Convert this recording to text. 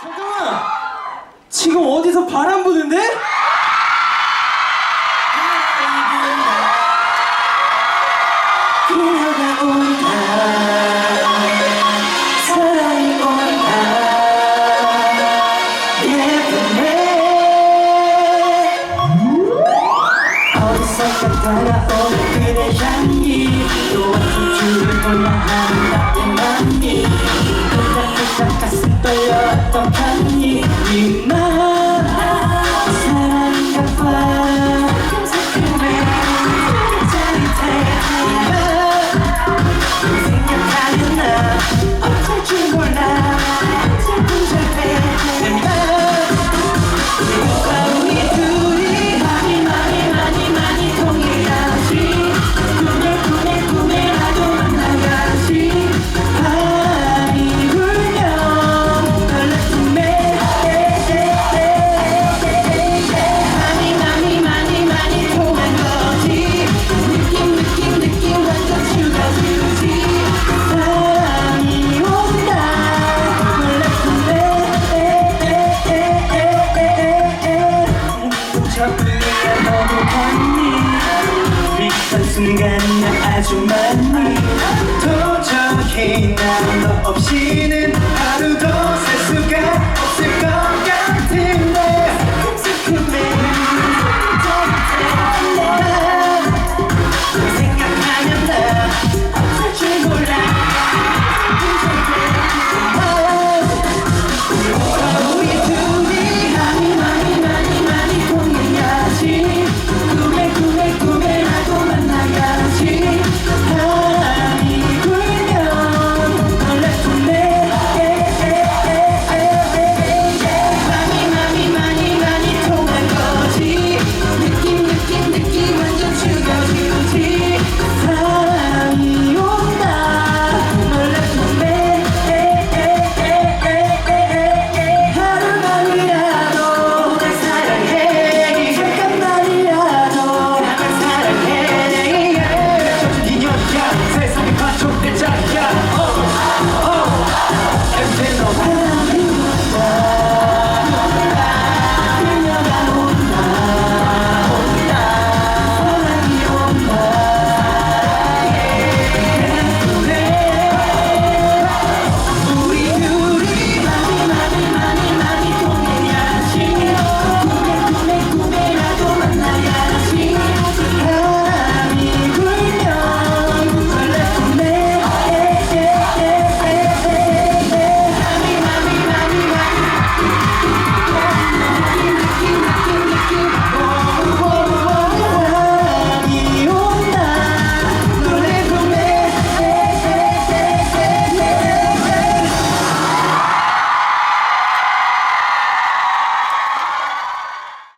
잠깐만! 지금 어디서 바람 부는데? 그녀가 온다 그대 향기 또한 줄을 몰라 하는 나의 맘이 ฉันตัดสินไปแล้วต้องคันยี 순간 난 아주 많니 도저히 난너 없이